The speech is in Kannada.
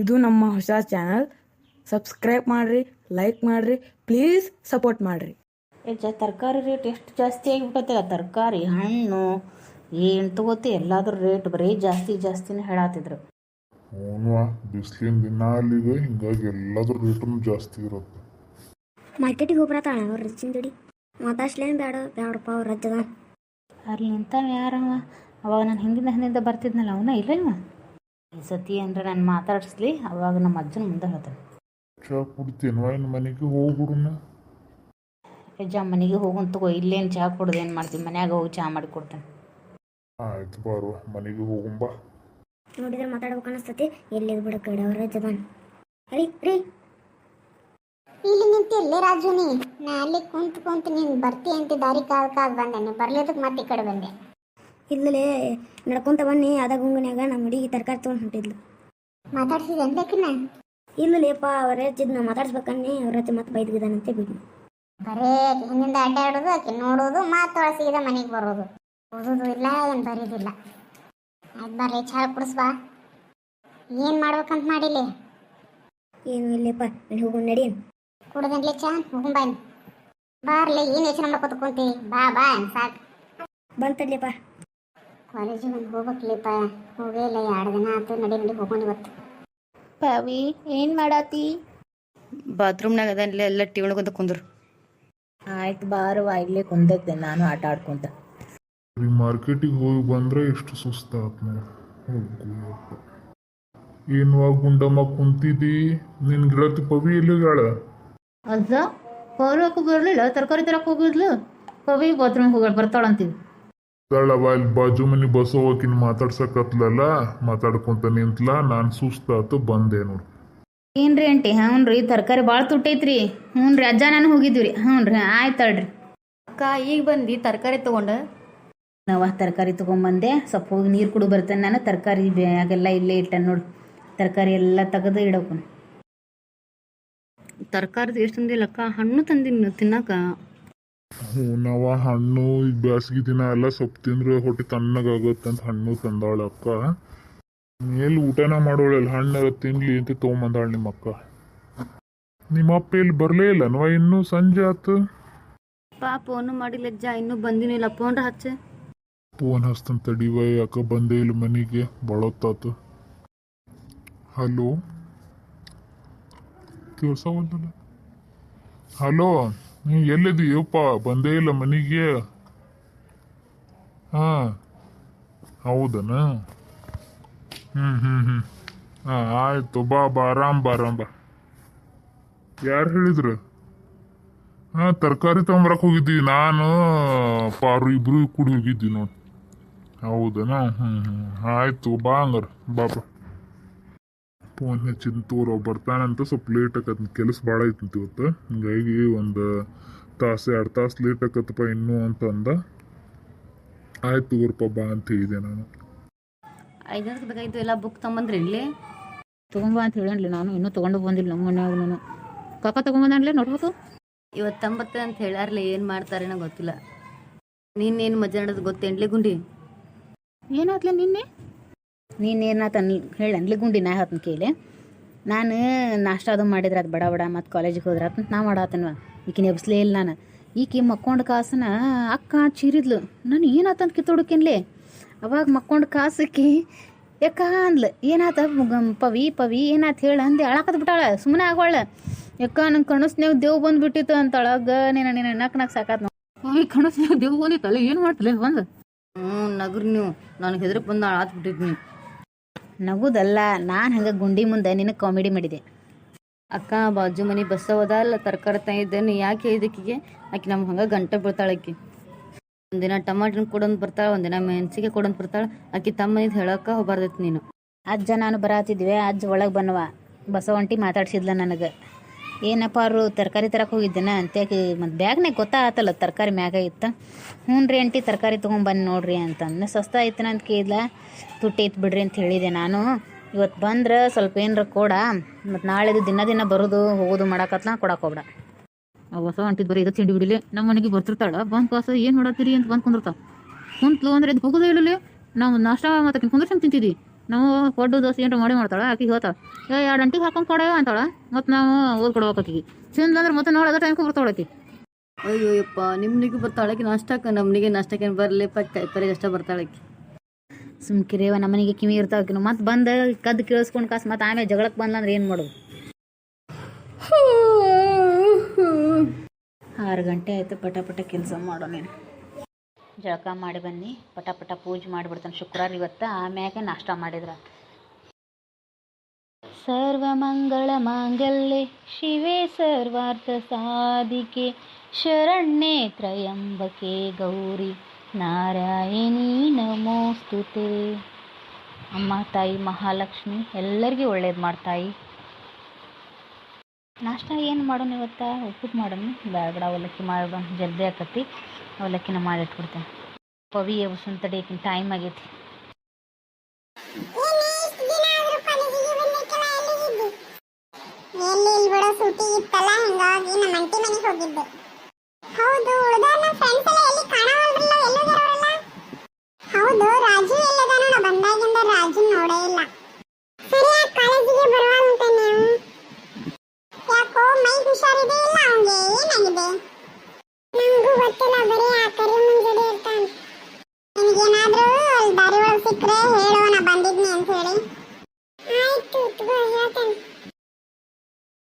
ಇದು ನಮ್ಮ ಹೊಸ ಚಾನಲ್. ಸಬ್ಸ್ಕ್ರೈಬ್ ಮಾಡ್ರಿ ಲೈಕ್ ಮಾಡ್ರಿ ಪ್ಲೀಸ್ ಸಪೋರ್ಟ್ ಮಾಡ್ರಿ. ತರಕಾರಿ ರೇಟ್ ಎಷ್ಟು ಜಾಸ್ತಿ ಆಗಿಬಿಟ್ಟೈತಲ್ಲ ತರಕಾರಿ ಹಣ್ಣು ಏನು ತಗೋತಿ? ಎಲ್ಲಾದ್ರೂ ರೇಟ್ ಬರೀ ಜಾಸ್ತಿ ಜಾಸ್ತಿನೇ ಹೇಳತ್ತಿದ್ರು ಅವನು ಬಿಸಿಲಿನ ದಿನ ಅಲ್ಲಿಗೆ ಹಿಂಗಾಗಿ ಎಲ್ಲದ್ರ ರೇಟನ್ನು ಜಾಸ್ತಿ ಇರುತ್ತೆ. ಮಾರ್ಕೆಟಿಗೆ ಹೋಗ್ಬರತ್ತಾಳ ಅವ್ರ ರಜ್ಜಿನ ಜೋಡಿ? ಮಾತಾಡ್ಸ್ಲೇನು ಬೇಡ ಬೇಡಪ್ಪ ಅವ್ರ ರಜ್ಜದ ಅಲ್ಲಿ ನಿಂತಾವ ಯಾರವ ಅವಾಗ ನಾನು ಹಿಂದಿನ ಹಿಂದಿಂದ ಬರ್ತಿದ್ನಲ್ಲ ಅವನ ಇಲ್ಲ ಇವ ಸತಿ ಅಂದ್ರೆ ನಾನು ಮಾತಾಡಿಸ್ಲಿ ಅವಾಗ ನಮ್ಮ ಅಜ್ಜನ ಮುಂದೆ ಹೇಳ್ತಾನೆ ಚಾ ಕುಡ್ತೀನವ ಏನು ಮನೆಗೆ ಹೋಗ್ಬಿಡುನ? ಅಜ್ಜ ಮನೆಗೆ ಹೋಗುನ್ ತಗೋ ಇಲ್ಲೇನು ಚಾ ಕುಡ್ದು ಏನು ಮಾಡ್ತೀನಿ ಮನ್ಯಾಗ ಹೋಗಿ ಚಾ ಮಾಡಿ ಕೊಡ್ತೇನೆ. ಆಯ್ತು ಬಾರು ಮನೆಗೆ ಹೋಗುಂಬ ನೋಡಿದ್ರೆ ಮಾತಾಡ್ಬೇಕು ಅನಿಸ್ತತಿ. ಎಲ್ಲಿದ್ ಬಿಡ ಕಡೆ ಅವ್ರ ರಜ್ಜದಾನ ರೀ ರೀ. ಇಲ್ಲಿ ನಿಂತು ರಾಜು ನೀ ನಾ ಅಲ್ಲಿ ಕುಂತ್ ಕುಂತ್ ನೀನ್ ಬರ್ತಿ ಅಂತ ದಾರಿ ಕಾಲ್ ಕಾಲ್ ಬಂದೆ. ನೀ ಬರ್ಲಿದಕ್ ಮತ್ತೆ ಈ ಕಡೆ ಬಂದೆ. ಇಲ್ಲಲೇ ನಡ್ಕೊಂತ ಬನ್ನಿ ಅದ ಗುಂಗನ್ಯಾಗ ನಮ್ಮ ಹುಡುಗಿ ತರಕಾರಿ ತೊಗೊಂಡು ಹೊಂಟಿದ್ಲು. ಮಾತಾಡ್ಸಿದೆ ಇಲ್ಲಲೇಪ ಅವ್ರ ನಾವು ಮಾತಾಡ್ಸ್ಬೇಕನ್ನಿ ಅವ್ರ ಹತ್ತಿ ಮತ್ತೆ ಬೈದ್ಗಿದಾನಂತೆ ಬಿಡಿ ಬರೇ ಹಿಂದಿಂದ ಅಡ್ಡಾಡೋದು ಆಕೆ ನೋಡೋದು ಇದೆ ಮನೆಗೆ ಬರೋದು. ಓದೋದು ಇಲ್ಲ ಏನ್ ಬರೀದಿಲ್ಲ. ಆಯ್ತು ಬರ್ರಿ ಚಹಾ ಕುಡಿಸ್ಬಾ ಏನು ಮಾಡ್ಬೇಕಂತ ಮಾಡಿಲಿ? ಏನು ಇಲ್ಲಪ್ಪ ನಡಿ ಹೋಗೋಣ ನಡಿ ಕೊಡುದಂತಲೆ ಚಾ ಹೋಗುಂಬಾಯ್ನು ಬಾರ್ಲಿ ಏನ್ ಯೋಚನೆ ಮಾಡ್ಕೊತ ಕುಂತಿ? ಬಾ ಬಾ ಸಾಕು. ಬಂತಡ್ಲಿಪ್ಪ ಕಾಲೇಜಿಗೆ ಒಂದು ಹೋಗ್ಬೇಕ್ಲಿಪ್ಪ. ಹೋಗೇ ಇಲ್ಲ ಎರಡು ದಿನ ಆಯ್ತು ನಡಿ ನಡಿ ಹೋಗೋಣ ಇವತ್ತು ಪವಿ ಏನು ಮಾಡಾತಿ? ಬಾತ್ರೂಮ್ನಾಗ ಅದಲ್ಲೇ ಎಲ್ಲ ಟಿ ಒಳಗಂತ ಕುಂದ್ರು. ಆಯ್ತು ಬಾರು ಇಲ್ಲೇ ಕುಂದದ್ದೆ ನಾನು ಆಟ ಆಡ್ಕೊಂತ. ಮಾರ್ಕೆಟಿಗೆ ಹೋಗಿ ಬಂದ್ರೆ ಎಷ್ಟು ಸುಸ್ತಾತ್ ಏನು ಏನ್ವಾ ಗುಂಡಮ್ಮ ಕುಂತಿದ್ದಿ ನಿನ್ ಗಿಡತಿ ಪವಿ ಎಲ್ಲಿಗಾಳ ಅಜ್ಜ ಹೊರಕ್ಕೆ ಬರಲಿಲ್ಲ ತರಕಾರಿ ತರಕ್ಕೆ ಹೋಗಿದ್ಲು. ಪವಿ ಬಾತ್ರೂಮ್ ಹೋಗಿ ಬರ್ತಾಳಂತೀವಿ ಅವ ಇಲ್ಲಿ ಬಾಜು ಮನೆ ಬಸ್ ಹೋಗಕಿನ್ ಮಾತಾಡ್ಸಕತ್ಲಲ್ಲ ಮಾತಾಡ್ಕೊಂತ ನಿಂತ್ಲ ನಾನ್ ಸುಸ್ತಾತು ಬಂದೆ ನೋಡು. ಏನ್ರಿ ಅಂಟಿ ಹ್ಞೂ ರೀ ತರಕಾರಿ ಭಾಳ ತುಟ್ಟೈತ್ರಿ. ಹ್ಞೂ ರೀ ಅಜ್ಜ ನಾನು ಹೋಗಿದ್ವಿ ರೀ ಹ್ಞೂ ರೀ ಅಕ್ಕ ಈಗ ಬಂದಿ ತರಕಾರಿ ತಗೊಂಡ. ನಾವ ತರಕಾರಿ ತೊಗೊಂಬಂದೆ ಸ್ವಲ್ಪ ಹೋಗಿ ನೀರು ಕುಡು ಬರ್ತೇನೆ ನಾನು ತರಕಾರಿ ಬ್ಯಾಗೆಲ್ಲ ಇಲ್ಲೇ ಇಟ್ಟೆ ನೋಡಿ. ತರಕಾರಿ ಎಲ್ಲ ತೆಗೆದು ಇಡೋಕು ತರಕಾರಿದು ಎಷ್ಟು ತಂದಿಲ್ಲಕ್ಕ? ಹಣ್ಣು ತಂದಿನ ತಿನ್ನಕ ನಾವ ಹಣ್ಣು ಈಗ ಬ್ಯಾಸಗಿ ದಿನ ಎಲ್ಲ ಸೊಪ್ಪು ತಿಂದ್ರೆ ಹೊಟ್ಟೆ ತಣ್ಣಗಾಗತ್ತಂತ ಹಣ್ಣು ತಂದಾಳ ಅಕ್ಕ. ಎಲ್ಲಿ ಊಟನ ಮಾಡೋಳಲ್ಲ ಹಣ್ಣು ತಿನ್ಲಿ ಅಂತ ತೊಗೊಂಬಂದಾಳ ನಿಮ್ಮ ಅಕ್ಕ. ನಿಮ್ಮ ಅಪ್ಪ ಇಲ್ಲಿ ಬರಲೇ ಇಲ್ಲನವ ಇನ್ನೂ ಸಂಜೆ ಆತು. ಪಾಪ ಫೋನು ಮಾಡಿಲ್ಲ ಅಜ್ಜ ಇನ್ನೂ ಬಂದಿನಿಲ್ಲ ಫೋನ್ ಹಚ್ಚೆ. ಫೋನ್ ಹಚ್ತಂತ ತಡಿವ ಯಾಕ ಬಂದೇ ಇಲ್ಲ ಮನೆಗೆ. ಬಳತ್ತಾತು. ಹಲೋ? ಕೇಳ್ಸವಲ್ದಲ್ಲ ಹಲೋ? ನೀ ಎಲ್ಲಿದೀಯಪ್ಪ ಬಂದೇ ಇಲ್ಲ ಮನೆಗೆ. ಹಾಂ. ಹೌದನ? ಹ್ಞೂ ಹ್ಞೂ ಹ್ಞೂ ಹಾಂ, ಆಯ್ತು, ಬಾ ಬಾ, ಆರಾಮ್ ಬಾ ಆರಾಮ್ ಬಾ. ಯಾರು ಹೇಳಿದ್ರು? ಹಾಂ, ತರಕಾರಿ ತೊಂಬರಕ್ಕೆ ಹೋಗಿದ್ದೀವಿ ನಾನು, ಪಾರು ಇಬ್ಬರು ಕೂಡಿ ಹೋಗಿದ್ದೀವಿ ನೋಡಿ. ಹೌದನಾ? ಹ್ಞೂ ಹ್ಞೂ ಆಯಿತು, ಬಾ ಹಂಗಾರ. ಬಾ ಬಾ. ಫೋನ್ ತೂರ ತೋರ ಬರ್ತಾನಂತ ಸ್ವಲ್ಪ ಲೇಟ್ ಆಕತ್ ಕೆಲಸ ಭಾಳ ಐತಿ ಇವತ್ತು. ಹಿಂಗಾಗಿ ಒಂದು ತಾಸು ಎರಡು ತಾಸು ಲೇಟ್ ಆಕತ್ತಪ್ಪ ಇನ್ನು ಅಂತ ಅಂದ. ಆಯ್ತು ತಗೋರಪ್ಪ ಬಾ ಅಂತ ಹೇಳಿದೆ ನಾನು. ಐದು ಎಲ್ಲ ಬುಕ್ ತಗೊಂಬಂದ್ರಿ ಇಲ್ಲಿ? ತೊಗೊಂಬ ಅಂತ ಹೇಳಿ ನಾನು ಇನ್ನೂ ತೊಗೊಂಡು ಬಂದಿಲ್ಲ ನಮ್ಮ ಮನ್ಯಾಗ ನಾನು. ಕಾಕ ತೊಗೊಂಬಂದನ್ಲೇ ನೋಡ್ಬೇಕು ಇವತ್ತು ತಂಬತ್ತೆ ಅಂತ ಹೇಳಾರ್ಲಿ ಏನು ಮಾಡ್ತಾರೇನೋ ಗೊತ್ತಿಲ್ಲ. ನಿನ್ನೇನು ಮಜಾ ನಡೆದು ಗೊತ್ತೇನ್ಲಿ ಗುಂಡಿ? ಏನಾಗ್ಲಿ ನಿನ್ನೆ? ನೀನೇನಾತ ಅನ್ಲಿ ಗುಂಡಿ ನಾ ಹೇಳ್ತೀನಿ ಕೇಳಿ. ನಾನು ನಾಷ್ಟ ಅದು ಮಾಡಿದ್ರೆ ಅದು ಬಡ ಬಡ ಮತ್ತು ಕಾಲೇಜಿಗೆ ಹೋದ್ರೆ ಅಂತ ನಾ ಮಾಡಾತನ್ವ. ಈಕಿನ ಎಬ್ಸ್ಲೇ ಇಲ್ಲ ನಾನು. ಈಕಿ ಮಕ್ಕೊಂಡು ಕಾಸನ ಅಕ್ಕ ಚೀರಿದ್ಲು. ನಾನು ಏನಾತಂತ ಕಿತ್ತೊಡಕೇನ್ಲಿ? ಅವಾಗ ಮಕ್ಕೊಂಡು ಕಾಸಕ್ಕಿ ಯಾಕ ಅಂದ್ಲು. ಏನಾತ? ಮುಗ- ಪವಿ ಪವಿ ಏನಾತ ಹೇಳ ಅಂದೆ. ಅಳಕತ್ ಬಿಟ್ಟಾಳ ಸುಮ್ಮನೆ ಆಗೋಳ. ಯಾಕ ನಂಗೆ ಕಣಸ್ನ್ಯಾಗ ದೇವ್ ಬಂದ್ಬಿಟ್ಟಿತ್ತು ಅಂತಾಳ ಗ ನೀನು ನೀನು ನಕ್ ನಕ್ ಸಾಕಾತ್ ಪವಿ ಕಣಸ್ನ್ಯಾಗ ದೇವ್ ಬಂದಿತ್ತಲ್ಲ ಏನು ಮಾಡ್ತಲ್ಲ ಬಂದು? ಹ್ಞೂ ನಗ್ರಿ ನೀವು. ನನಗೆ ಹೆದರ್ಕ್ ಬಂದು ಅಳಾತ್ ಬಿಟ್ಟಿದ್ನಿ. ನಗುದಲ್ಲ ನಾನು ಹಂಗೆ ಗುಂಡಿ ಮುಂದೆ ನಿನಗೆ ಕಾಮಿಡಿ ಮಾಡಿದೆ. ಅಕ್ಕ ಬಾಜು ಮನೆ ಬಸ್ ಹೋದಲ್ಲ ತರಕಾರಿ ನೀ ಯಾಕೆ ಇದಕ್ಕೆ ಆಕೆ ನಮ್ಗೆ ಹಂಗೆ ಗಂಟೆ ಬೀಳ್ತಾಳೆ ಆಕಿ. ಒಂದಿನ ಟಮಾಟನ್ ಕೊಡೊಂದು ಬರ್ತಾಳೆ ಒಂದಿನ ಮೆಣಸಿಗೆ ಕೊಡೋದು ಬರ್ತಾಳೆ. ಆಕೆ ತಮ್ಮ ಇದು ಹೇಳಕ್ಕೆ ಹೋಗ್ಬಾರ್ದೈತಿ ನೀನು. ಅಜ್ಜ ನಾನು ಬರಾತಿದ್ವಿ ಅಜ್ಜ ಒಳಗೆ ಬನ್ನವ ಬಸವಂಟಿ ಮಾತಾಡ್ಸಿದ್ಲ ನನಗೆ. ಏನಪ್ಪ ಅವರು ತರಕಾರಿ ತರಕ್ಕೆ ಹೋಗಿದ್ದೇನ? ಅಂತೇಳಿ ಮತ್ತು ಬ್ಯಾಗ್ನಾಗ ಗೊತ್ತಾಗತ್ತಲ್ಲ ತರಕಾರಿ ಮ್ಯಾಗ ಇತ್ತು? ಹ್ಞೂ ರೀ ಅಂಟಿ ತರಕಾರಿ ತೊಗೊಂಬನ್ನಿ ನೋಡ್ರಿ ಅಂತಂದು ಸಸ್ತ ಐತನ ಅಂತ ಕೇಳಿದ್ಲ ತುಟ್ಟಿ ಇತ್ತು ಬಿಡ್ರಿ ಅಂತ ಹೇಳಿದೆ ನಾನು. ಇವತ್ತು ಬಂದ್ರೆ ಸ್ವಲ್ಪ ಏನಾರ ಕೊಡ. ಮತ್ತು ನಾಳೆದು ದಿನ ದಿನ ಬರೋದು, ಹೋಗೋದು ಮಾಡಕತ್ಲ ಕೊಡಕ್ಕೆ ಹೋಗ್ಬೇಡ. ಹೊಸ ಅಂಟಿದ್ ಬರೀ ಇದು ತಿಂಡಿ ಬಿಡಿಲಿ? ನಮ್ಮ ಮನೆಗೆ ಬರ್ತಿರ್ತಾಳ. ಬಂದು ಕಾಸ ಏನು ಮಾಡತ್ತೀರಿ ಅಂತ ಬಂದು ಕುಂದಿರ್ತಾವ ಕುಂತ್ಲು ಅಂದ್ರೆ ಇದು ಹೋಗೋದೇ ಹೇಳಲಿ ನಾವು ನಾಷ್ಟ ಮತ್ತೆ ಕುಂದ್ರಸಂಗ್ ತಿಂತಿದ್ವಿ ನಾವು ಕೊಡ್ಡು ದೋಸೆ ಏನು ಮಾಡಿ ಮಾಡ್ತಾಳೆ ಆಕಿಗೆ ಹೇಳ್ತಾಳೆ ಏ ಎರಡು ಗಂಟೆಗೆ ಹಾಕೊಂಡು ಕೊಡವ ಅಂತಾಳೆ ಮತ್ತು ನಾವು ಓದ್ ಕೊಡ್ಬೇಕು ಆಕಿಗೆ. ಅಂದ್ರೆ ಮತ್ತೆ ನೋಡೋದ ಟೈಮ್ಗೆ ಬರ್ತಾಳೆ ಆಕಿ. ಅಯ್ಯೋ ಯಪ್ಪ ನಿಮ್ನಿಗೆ ಬರ್ತಾಳಕ್ಕೆ ನಾಷ್ಟಕ್ಕೆ ನಮ್ಮನಿಗೆ ನಷ್ಟಕ್ಕೇನು ಬರಲಿ ಪಕ್ಕ ಅಷ್ಟೇ ಬರ್ತಾಳಕ್ಕೆ ಸುಮ್ಕಿರೇವ ನಮ್ಮನಿಗೆ ಕಿವಿ ಇರ್ತಾವ ಆಕಿನು. ಮತ್ತೆ ಬಂದು ಕದ್ದು ಕೇಳಿಸ್ಕೊಂಡು ಕಾಸು ಮತ್ತೆ ಆಮೇಲೆ ಜಗಳಕ್ಕೆ ಬಂದ್ಲಂದ್ರೆ ಏನು ಮಾಡೋದು? ಆರು ಗಂಟೆ ಆಯಿತು ಪಟ ಪಟ ಕೆಲಸ ಮಾಡೋ ನೀನು. ಜಳಕ ಮಾಡಿ ಬನ್ನಿ. ಪಟ ಪಟ ಪೂಜೆ ಮಾಡಿಬಿಡ್ತಾನೆ ಶುಕ್ರವಾರ ಇವತ್ತು. ಆಮ್ಯಾಗೆ ನಾಷ್ಟ ಮಾಡಿದ್ರ. ಸರ್ವಮಂಗಳ ಮಾಂಗಲ್ಯೆ, ಶಿವೆ ಸರ್ವಾರ್ಥ ಸಾಧಿಕೆ, ಶರಣ್ಯೆ ತ್ರಯಂಬಕೆ ಗೌರಿ, ನಾರಾಯಣಿ ನಮೋಸ್ತುತೆ. ಅಮ್ಮ, ತಾಯಿ, ಮಹಾಲಕ್ಷ್ಮಿ, ಎಲ್ಲರಿಗೂ ಒಳ್ಳೇದು ಮಾಡ್ತಾಯಿ. ನಾಷ್ಟ ಏನು ಮಾಡೋಣ ಇವತ್ತು? ಉಪ್ಪಿಟ್ಟು ಮಾಡೋಣ ಬೇಡ, ಅವಲಕ್ಕಿ ಮಾಡೋಣ ಜಲ್ದಿ ಆಕತಿ. ಅವಲಕ್ಕಿನ ಮಾಡಿಟ್ಬಿಡ್ತೇನೆ ಪವಿ ಉಸುನ್ ತಡಿಯಕ್ಕಿನ ಟೈಮ್ ಆಗೈತಿ. ಹೌದು ಉಳ್ದ ಫ್ರೆಂಡ್ಸ್ ಎಲ್ಲ ಎಲ್ಲಿ ಕಾಣವಲ್ರಲ್ಲ ಎಲ್ಲೋಗ್ಯಾರವರೆಲ್ಲ ಹೌದು ರಾಜು ಎಲ್ಲದಾನ ನಾ ಬಂದಾಗಿಂದ ರಾಜು ನೋಡೇ ಇಲ್ಲ ಸರಿ ಆ ಕಾಲೇಜಿಗೆ ಬರುವಂತ ನೀವು ಯಾಕೋ ಮೈ ಹುಷಾರಿದೆ ಇಲ್ಲ ಅವನಿಗೆ ಏನಾಗಿದೆ ನಂಗೂ ಗೊತ್ತಿಲ್ಲ ಬರೀ ಆ ಕರಿ ಮುಂಜಾನೆ ಇರ್ತಾನೆ. ನಿನಗೇನಾದ್ರೂ ಅಲ್ಲಿ ದಾರಿ ಒಳಗೆ ಸಿಕ್ಕರೆ